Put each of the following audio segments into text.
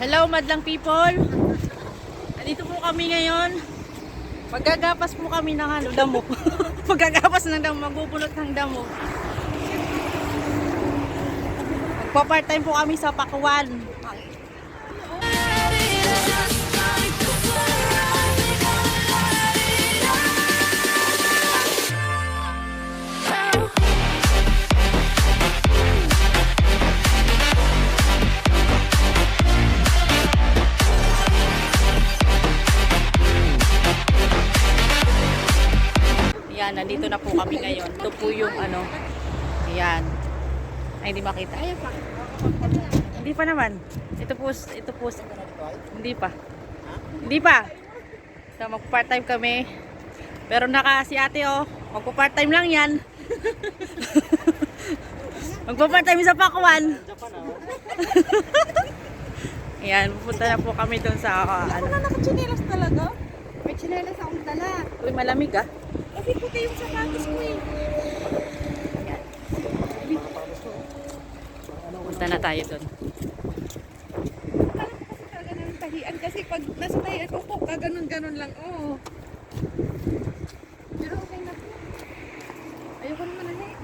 Hello, madlang people. Andito po kami ngayon. Magagapas po kami ng ano, damo. Magagapas ng damo, magbubunot ng damo. Magpa-part-time po kami sa Pakuan. Ayan, nandito na po kami ngayon. Ito po yung ano. Ayan. Ay, hindi makita. Ayan pa. Hindi pa naman. Ito po, ito po. Hindi pa. Hindi pa. So, mag-part-time kami. Pero naka si ate oh. Magpa-part-time lang yan. Magpa-part-time sa Pakuan. Ayan, pupunta na po kami doon sa uh, ano. Wala nakachinelas talaga. May chinelas akong dala. Uy, malamig ah. Kasi puti yung sapatos ko eh. Punta na tayo doon. Ko kasi talaga ng tahian. Kasi pag nasa tahian, upo ka, ganun-ganun lang. Oo. Pero okay na po. Ayoko naman na eh.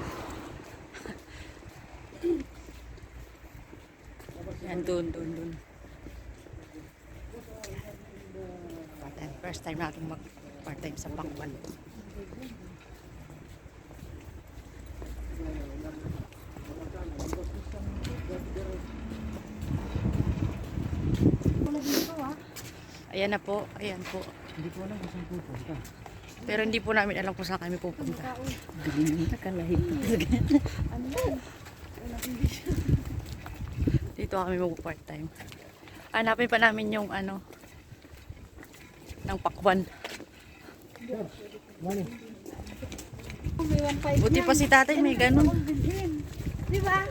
Yan, doon, doon, doon. Part-time. First time natin mag part-time sa Pakwan. Ayan na po, ayan po. Hindi ko alam kung saan pupunta. Pero hindi po namin alam kung saan kami pupunta. Nakalahib pa talaga. Dito kami mag part-time. Hanapin pa namin yung ano ng pakwan. Mani, 1.5 Buti pa si tatay may ganun. Di ba?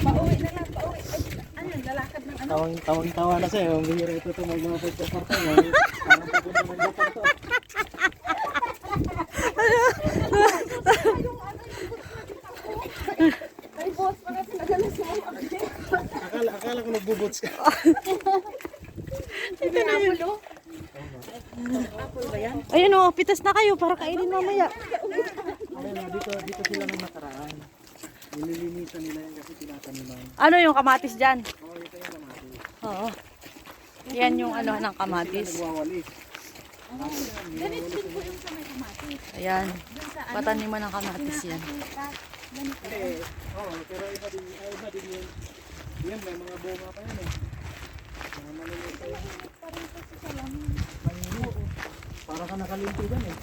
Pauwi na lang, pauwi. Ano yun, lalakad ng ano? tawang tawang tawa na sa'yo. Ang bihira ito ito mag mga pagkakarta mo. Parang papunta ng Japan to. Ay, boss, mga pinagala sa mga Akala, akala ko nagbubots ka. Ito na yun. Apple ba yan? Ayun oh, pitas na kayo para kainin mamaya. Ayun na, dito, dito sila nang nakaraan. Nililinisan nila yan kasi tinataniman. Ano yung kamatis dyan? Oo, ito yung lamati. Oo. Yan yung ano ng kamatis. Nagwawalis. Ganito din po yung sa may kamatis. Ayan. Pataniman ng kamatis yan. ganito. Eh, oo, pero iba din, iba din yun. Yan, may mga bunga pa yan eh. Mga maliliit pa yan. Parang kasi sa lamin. Manginit. Para ka nakalimpi dyan eh.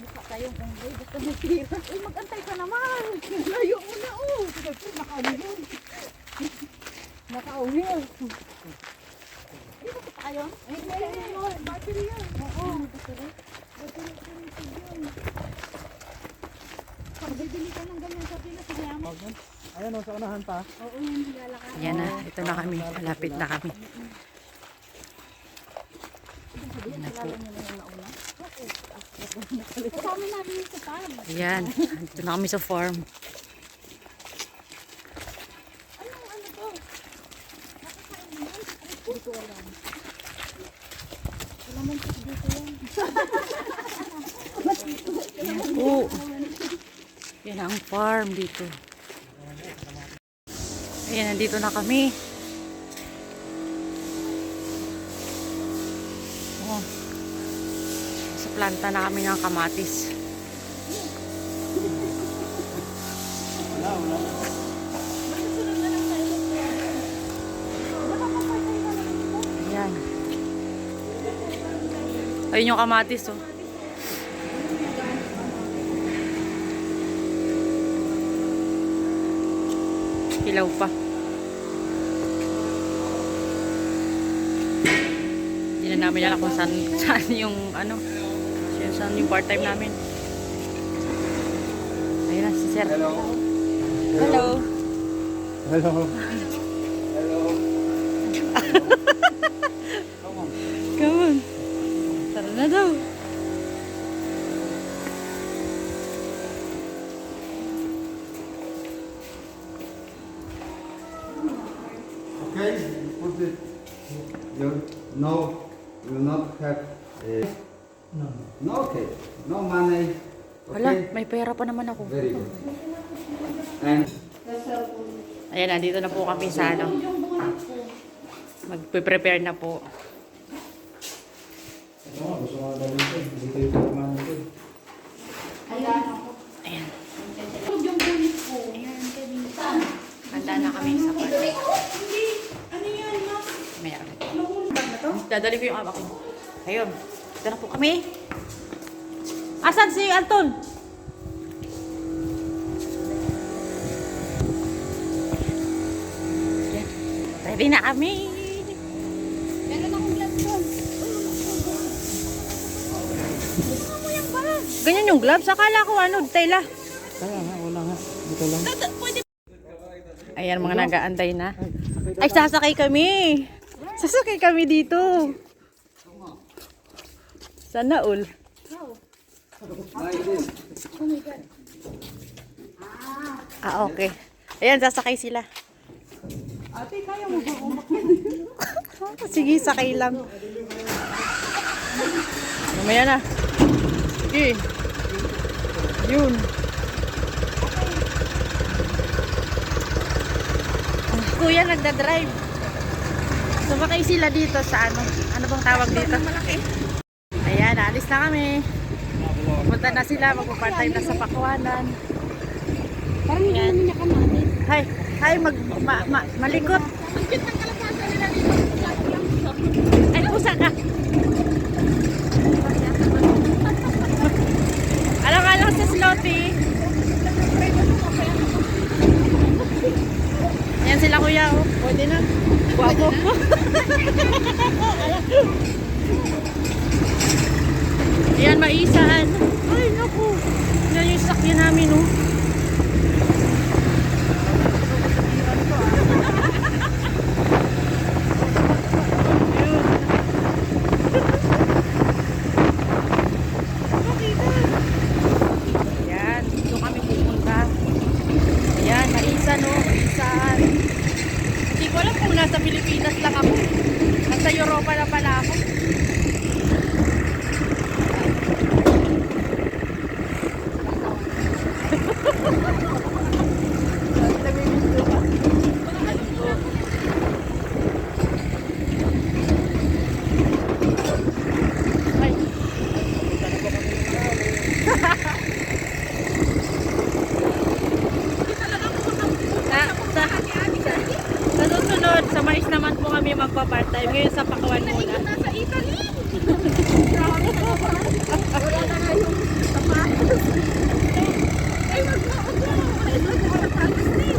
Mukha tayong unggoy, ba't ka matira? Uy, mag-antay ka naman! Layo mo na, oh! Sabi ko, nakauwi yun. Nakauwi yun. Ay, bakit tayo? Ay, ay, ay, ay, battery yan. Oo, battery. Battery, battery yun. Pag bibili ka ng ganyan sa Pinas, sinama. Huwag yan. Ayan o, sa unahan pa. Oo, yan, lalakad. Ayan na. Ito na kami. Malapit na kami. Ayan po. Kasama namin yung sa farm. Ayan. Ito na kami sa farm. Anong to? Nakakain mo yun? Hindi ko alam. Wala kasi dito yan. Oo. Yan ang farm dito. Ayan, nandito na kami. Oh. Sa planta na kami ng kamatis. Wala. Ayan. Ayun yung kamatis, oh. Hilaw pa. Hindi na namin alam kung saan, saan yung ano, yan saan yung part-time namin. Ayun na si Sir. Hello. Hello. Hello. Hello. Come on. Come on. Tara na daw. Okay, put it. You no, you will not have. Uh, No money. Wala, Okay. may pera pa naman ako. Very good. And Ayan, nandito na po kami sa ano. Magpe-prepare na po. Ito ito. Ito. Ayan. Ayan, handa na kami sa party. To? Dadali ko yung ama ko. Ayun, dito na po kami. Asan si Anton? Ready na kami. Meron akong glass doon. Gusto mo yung bag? Ganyan yung gloves. Akala ko ano, tela. Kaya nga, wala nga. Dito lang. Ayan, mga nagaantay na. Ay, sasakay kami. Sasakay kami dito. Sana all. like Ah, okay. Ayan, sasakay sila. Ate, kaya mo ba Sige, sakay lang. Mamaya na. Sige. Yun. Kuya nagda-drive. Sumakay sila dito sa ano. Ano bang tawag dito? Malaki. Ayan, alis na kami. Punta na sila, magpapantay na sa Pakuanan. Parang hindi namin niya kamatis. Hay, hay, mag, ma, ma, malikot. Ang cute ng kalapasa nila dito. Ay, pusa ka. Alam ka lang sa Sloppy. Yan sila kuya, oh. Pwede na. Guwapo. Ayan, maisan. Ay, naku. Yan yung sakyan namin, oh. Ayan, dito kami pupunta. Ayan, naisan o, naisan. Hindi ko alam kung nasa Pilipinas lang ako. Nasa Europa na pala ako. Ay, sa, sa, sa susunod, sa mais naman po kami magpa-part-time. Ngayon sa Pakawan muna. Nasa Italy. Grabe ka ba? Wala na nga yung sapatos. Ay, wag mo, wag mo. Ay, wag mo sapatos din.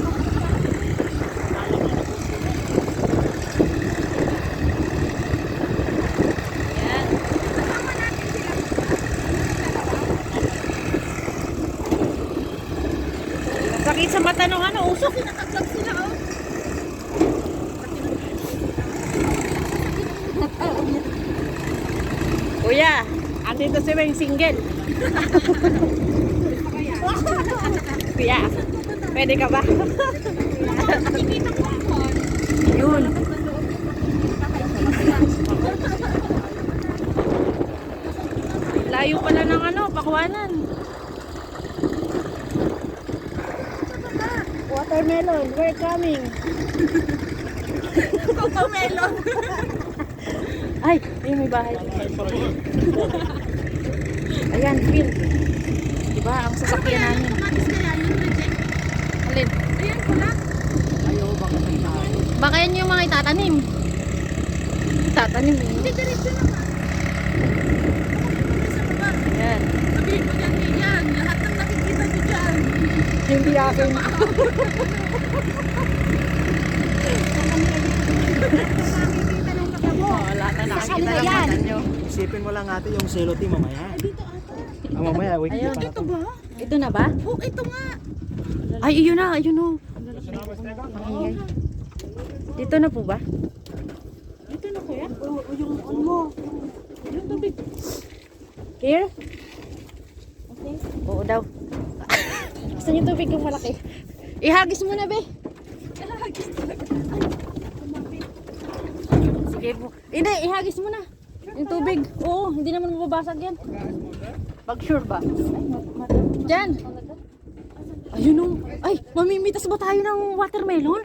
Ayan. Sakit sa mata nung ano, usok. Nakaglag sila, oh. Kuya, andito si Weng single. Kuya, pwede ka ba? Yun. Layo pala ng ano, pakuanan. Watermelon, we're coming. Cocomelon. Ay, ay may bahay. Ayan, Phil. Diba, ang sasakyan namin. Alin? Ayan ko lang. Baka yan yung mga itatanim. Itatanim. Hindi, diretso na nga. Sa baba. Ayan. Sabihin mo dyan, yan. Lahat ng nakikita nyo dyan. Hindi akin. Nakakita kanila ng yan. Isipin mo lang ate yung seloty mamaya. Dito ata. Ah, mamaya, wait. Ayun. pa na Ito to. ba? Ito na ba? Oh, ito nga. Ay, yun na, ayun o. Dito na po ba? Ito na kuya. Oo, yung ano mo. Yung tubig. Here? Okay. Oo daw. Gusto niyo tubig yung malaki? Ihagis mo na, be. Alagis talaga. Ay. Sige po. Hindi, ihagis mo na. Yung tubig. Oo, hindi naman mababasag yan. Pag sure ba? Diyan. Ayun o. Ay, mamimitas ba tayo ng watermelon?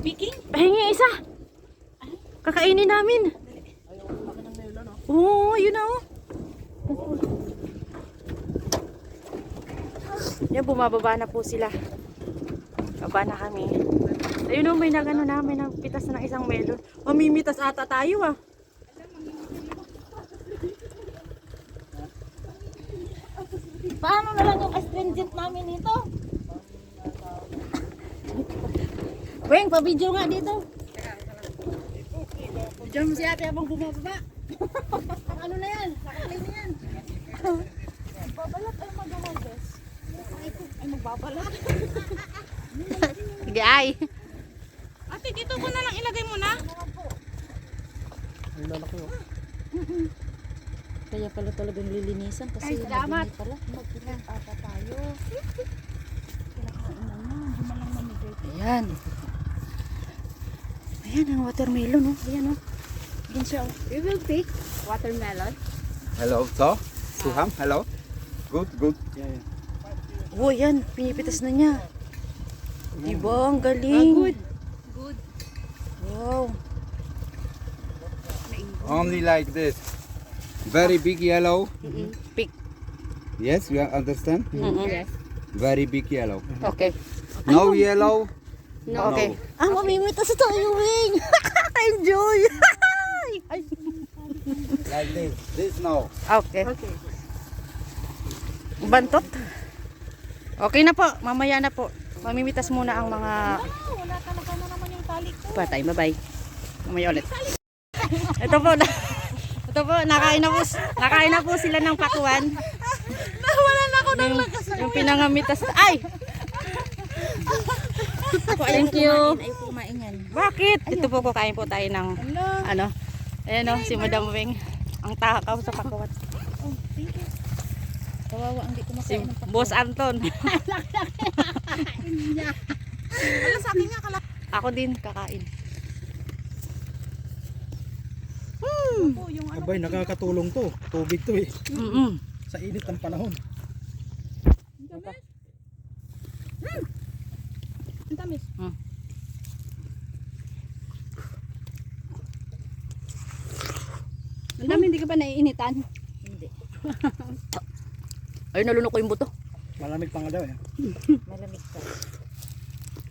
Speaking? Pahingi isa. Kakainin namin. Oo, yun na oh. Yan, bumababa na po sila. Baba na kami. Ayun oh, may nagano na, may napitas na ng isang melon. Mamimitas ata tayo ah. Paano na lang yung astringent namin dito? Weng, pa-video nga dito. Video mo si ate habang bumababa. ano na yan? Nakaklay na yan. Babalat ay magamaldes. Magbabalat. Sige ay. Ate, dito ko na lang ilagay mo na. Ay, lalaki oh. Kaya pala talagang lilinisan kasi Ay, salamat. pala. Magpinag-ata tayo. Kinakain na mo. Hindi man lang mamigay. Ayan. Ayan ang watermelon oh. Ayan oh. Ayan siya oh. We will pick watermelon. Hello, so? Suham, hello? Good, good. Yeah, yeah. Oh, ayan. Pinipitas na niya. Diba? Ang galing. good. Good. Wow. Only like this. Very big yellow. Pick. Yes, you understand? Yes. Very big yellow. Okay. No yellow. Okay. Ah, mamimitas tayo, Wing. Enjoy. Like this. This no. Okay. Bantot. Okay na po. Mamaya na po. Mamimitas muna ang mga wala talaga na naman yung tali ko. patay. Bye-bye. Mamaya ulit. Ito po. Na, ito po. Nakain na po, nakain na po sila ng pakuan. Nawala na ako ng Yung, yung pinangamitas. Ay! Thank you. Ay, kumain yan. Bakit? Ito po kukain po tayo ng ano. Ayan o, si Madam Wing. Ang takaw sa pakuan. Kawawa, hindi ko makain ng pakwan. Boss Anton. Wala sa akin nga kalak. Ako din kakain. po yung ano. Abay, nakakatulong to. Tubig to eh. Mm-mm. Sa init ng panahon. Ang tamis. Hmm. Ang dami, hindi ka ba naiinitan? Hindi. Ay, nalunok ko yung buto. Malamig pa nga daw eh. Malamig pa.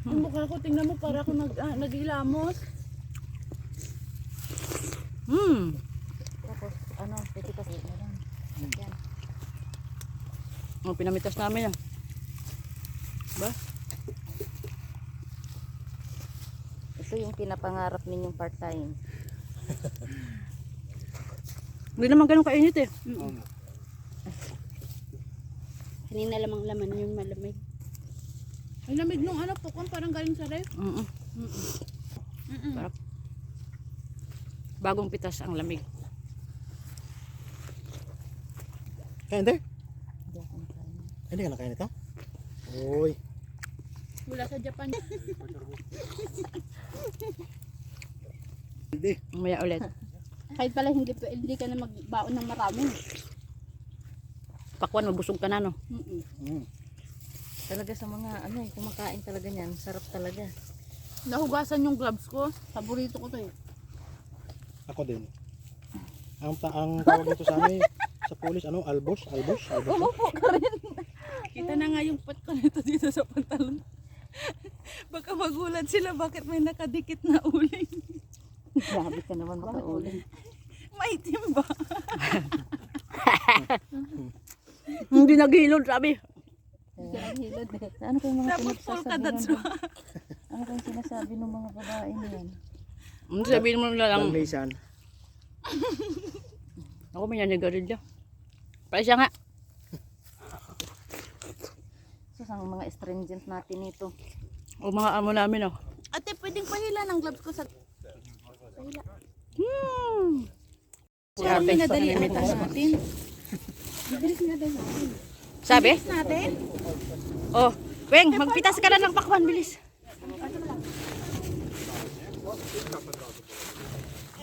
Ang mukha ko, tingnan mo, para ako nag, ah, naghilamos. Hmm. Tapos, ano, pitikas na lang. Yan. Ang pinamitas namin yan. Ba? Ito yung pinapangarap ninyong part-time. Hindi naman ganun kainit eh. Kanina lamang laman yung malamig. Ang lamig nung ano po, parang galing sa ref. Mm-mm. Sarap. Bagong pitas ang lamig. Eh, hindi. Eh, Hindi ka nakain ito? Uy. Mula sa Japan. Hindi. Mamaya ulit. Kahit pala hindi, pa- hindi ka na magbaon ng marami. Pakwan, mabusog ka na no? Mm-mm. Mm. Talaga sa mga ano eh, kumakain talaga niyan. Sarap talaga. Nahugasan yung gloves ko. Paborito ko to eh. Ako din. Ang, ta- ang tawag dito sa amin, sa pulis, ano, albos? Albos? Albos? Umupo ka rin. Kita na nga yung pat ko nito dito sa pantalon. Baka magulat sila bakit may nakadikit na uling. Grabe ka naman baka uling. Maitim ba? Hindi naghilod, sabi. Hilod eh. Ano kayong mga Dapat full ka Ano kayong sinasabi ng mga babae niyan? Ano sabihin mo na lang, Langmisan. ako may nanigarilyo. Paisa nga. Sus, ang mga astringent natin ito. O mga amo namin oh. Ate, pwedeng pahila ng gloves ko sa... Hmm. Si Parang ate, minadali ang pamimitas. natin. Bibilis nga daw natin. Sabi? Oh, Weng, magpitas ka na ng pakwan, bilis.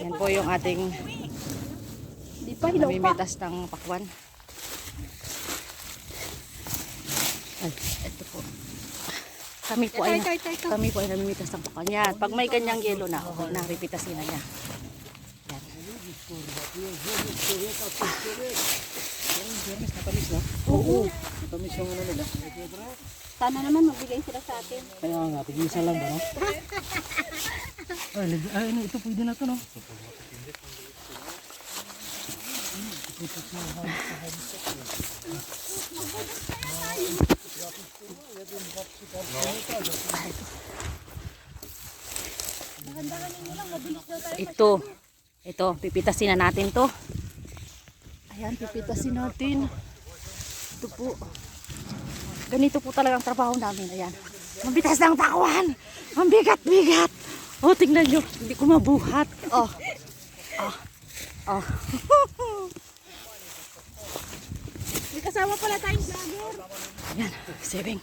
Yan po yung ating namimitas ng pakwan. Ay, ito po. Kami po ay, kami po ay namimitas ng pakwan. Yan, pag may ganyang yelo na, okay na, ripitasin na niya. Yan. Fairness, matamis na. Oo. Matamis yung ano nila. Sana naman magbigay sila sa atin. Kaya nga, tigisa lang ba, no? Ay, ay, ano, ito pwede na to, no? Ito. Ito, pipitasin na natin to. Ayan, pipitasin natin. Ito po. Ganito po talaga ang trabaho namin. Ayan. Mabitas ng pakwan. Ang bigat-bigat. Oh, tingnan nyo. Hindi ko mabuhat. Oh. Oh. Oh. May kasama pala tayong vlogger. Ayan, saving.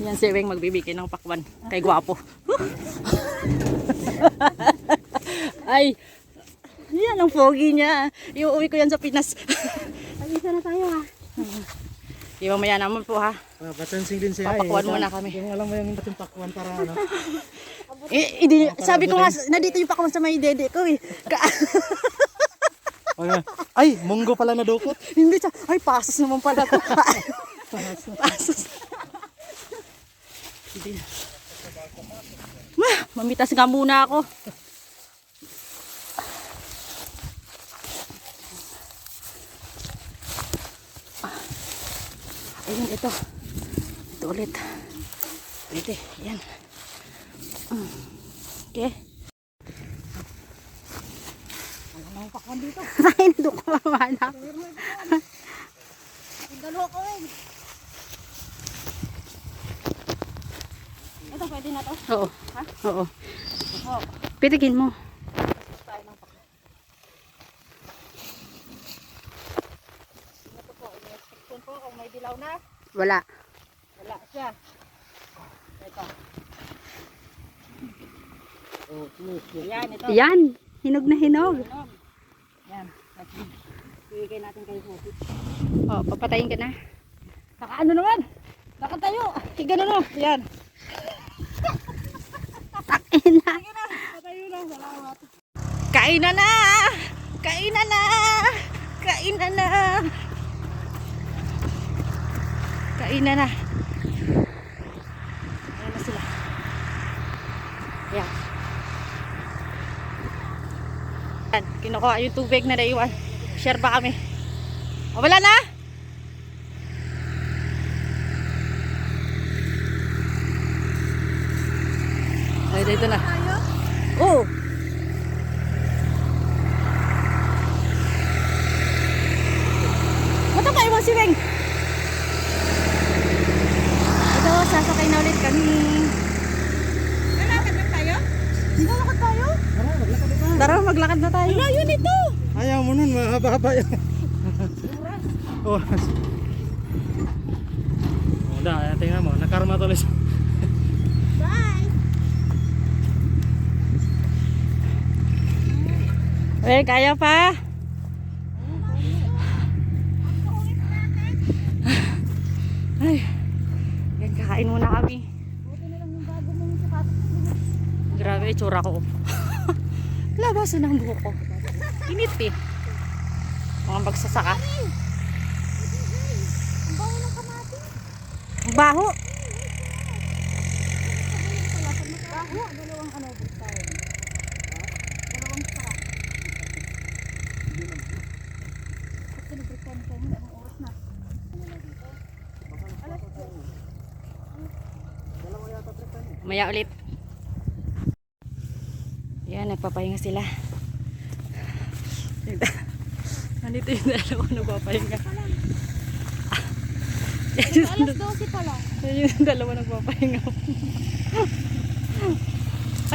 Ayan, saving magbibigay ng pakwan kay Gwapo. Ay, yan ang pogi niya. Iuwi ko yan sa Pinas. Pag-isa na tayo ha. Di mamaya naman po ha. Ah, pachansing din siya. Papakuan muna kami. Yung alam mo yung natin pakuan para ano. Eh, hindi, sabi ko nga, na dito yung pakwan sa may dede ko eh. Ka- Ay, munggo pala na dukot. hindi siya, ay pasos naman pala to. pasos. Hindi. Ma, mamitas nga muna ako. Ayun, ito. Ito ulit. Eh. Yan. Mm. Okay. Ay, doon ko mamanap. Dalawa ko eh. Ito, pwede na to. Oo. Oo. Oo. Pitigin mo. Ito po, in-expectation po kung may dilaw na. Wala. Wala siya. Ito. Oh, smooth. Yan, ito. Yan. Hinog na hinog. Ano? Yan. Bibigay natin kay Bubi. Oh, papatayin ka na. Naka ano naman? Nakatayo. Ganun no. Yan. Ina. Nakatayo lang. Salamat. Kainan na! Kainan na! Kainan na! Kainan na. Ayan na sila. Ayan. Ayan. Kinukuha yung tubig na naiwan. Share ba kami? O, wala na? Ay, dito na. Oo. Ba't ang kaiwan si Weng? Ito, sasakay na ulit kami. Lalakad na tayo? Lalakad tayo? Tara, maglakad na tayo. Layo nito. Ayaw mo nun, mahaba-haba yan. Oras. Oh, da, tingnan mo, nakarma tuloy siya. Bye. Eh, kaya pa. Ay, kakain muna kami. Buti na lang yung bago mong sapatos. Grabe, itsura ko. Labasan ng buhok ko. Init eh. Mga magsasaka. Ang baho ng kamati. Ang baho. Baho. Dalawang ano, buktaw. Dalawang saka. At sinubuktan kayo, anong oras na? Alas 10. Maya ulit. Yan, nagpapahinga sila. Nandito yung dalawa nagpapahinga. Alas 12 pa lang. Yan yung dalawa nagpapahinga.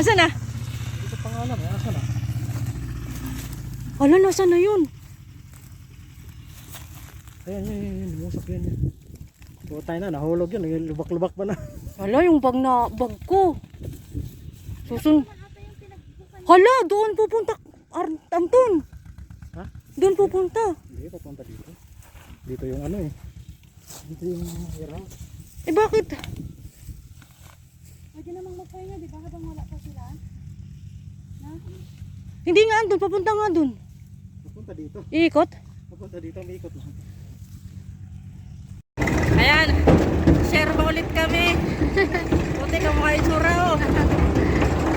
Asa na? Ito pangalan, eh, asa na? Hala, nasa na yun? Ayan, yun, yun, yun, umusok yun. tayo na, nahulog yun, lubak-lubak pa na. Hala, yung bag na bag ko. Susun. Hala, doon pupunta. Ar Anton. Doon pupunta. Hindi, papunta dito. Dito yung ano eh. Dito yung warehouse. Eh bakit? Pwede namang magpahinga, di ba? Habang wala pa sila. Na? Hindi nga doon, papunta nga doon. Papunta dito. Iikot. Papunta dito, may ikot lang. Ayan, share ba ulit kami? Buti ka mukha itsura oh.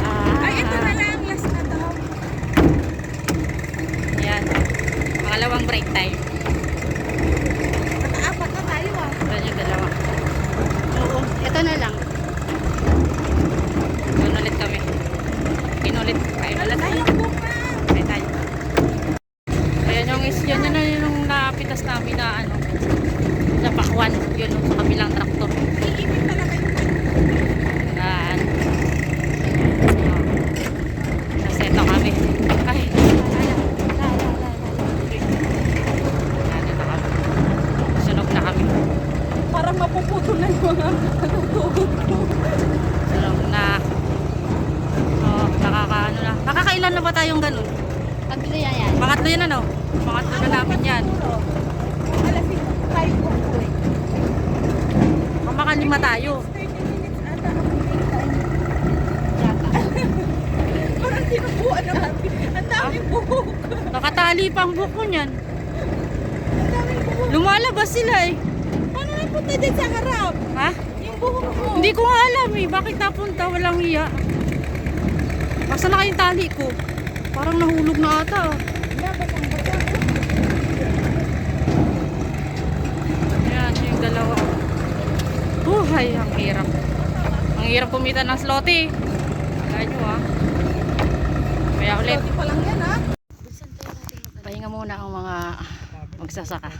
Ah, Ay, ito na lang. Last na to. Ayan, pangalawang break time. Nakaapat na tayo ah. Ayan yung dalawa. Oo. Ito na lang. Doon ulit kami. Inulit. Kain ulit. Ayaw ko pa. Kain tayo. Ayan yung is, yun yun yun yung napitas namin na ano. Sa pakwan. Yun sa kabilang traktor. Iipit talaga yung Yan. Oh. Naseto kami. Ay, Yan, ito kami. Sunog na kami. Parang mapuputol na yung mga natutugod ko. Sunog na. Oh, nakakaano na. Nakakailan na ba tayong ganun? Pagkila yan yan. Pangatlo yan ano? Pangatlo na namin yan. Alas 5 tayo po. Mamakalima tayo. 30 minutes ata ako time. Yata. Parang tinubuan na natin. Ang daming buhok. Nakatali pang buko niyan. Ang daming buhok. Lumalabas sila eh. Paano napunta dyan sa harap? Ha? Yung buhok mo. Hindi ko nga alam eh. Bakit napunta? Walang hiya. Basta na kayong tali ko. Parang nahulog na ata. oh. Dapat ang bata. Ayan, yung dalawa. Buhay, ang hirap. Ang hirap kumita ng sloty. Kaya nyo ah. Kaya ulit. Hindi pa lang yan ah. Pahinga muna ang mga magsasaka.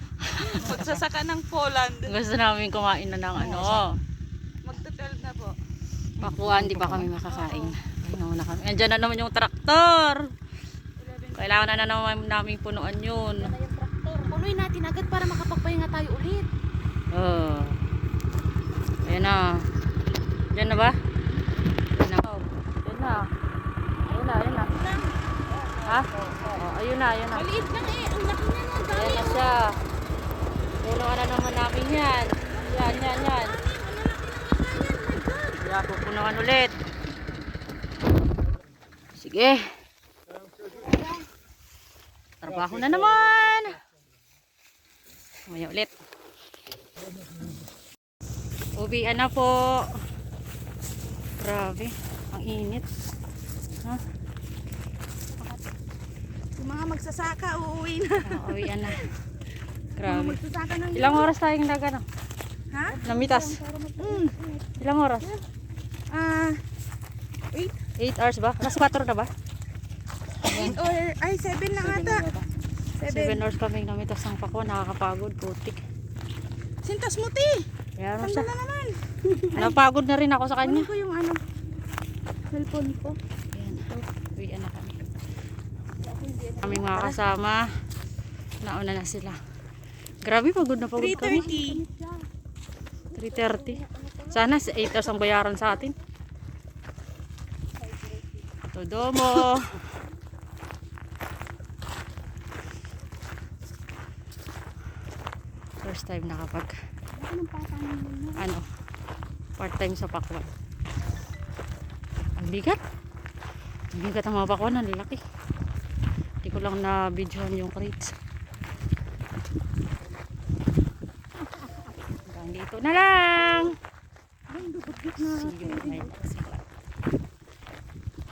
Magsasaka ng Poland. Gusto namin kumain na ng ano. Magta-12 na po. Pakuan, di pa kami makakain. Pahinga muna kami. Andiyan na naman yung traktor. Kailangan na, na naman namin punuan yun. Yan na yung traktor. Punuin natin agad para makapagpahinga tayo ulit. Oh. Ayan na. Diyan na ba? Ayan na. Ayan na. Ayan na, ayan na. Ha? Oh, ayun na, ayun na. Maliit lang eh. Ang laki niya no. Dami. Ayan na siya. Punuan na naman namin yan. Yan, yan, yan. Kaya pupunuan ulit. Sige. Trabaho na naman. Mamaya ulit. Ubian na po. Grabe. Ang init. Ha? Yung mga magsasaka, uuwi na. Ah, Uwian na. Grabe. magsasaka ng... Ilang oras tayong nagano? Ha? Namitas. Mm. Ilang oras? Ah, 8 hours ba? Mas 4 na ba? 8 or... Ay, 7 na ata. 7 7. hours kaming namitas ng pako. Nakakapagod. Putik. Sintas mo, ti. Kaya ano siya? na naman. Napagod na rin ako sa kanya. Kunin ko yung ano, cellphone ko. Ayan. Uwian na kami. Kaming mga kasama. Nauna na sila. Grabe, pagod na pagod kami. 3.30. 3.30. Sana 8 hours ang bayaran sa atin. Todomo. First time nakapag ano part time sa pakwan. Ang bigat. Ang bigat ang mga pakwan. Ang lalaki. Hindi ko lang na videohan yung crates. Hanggang dito na lang. See you in my next.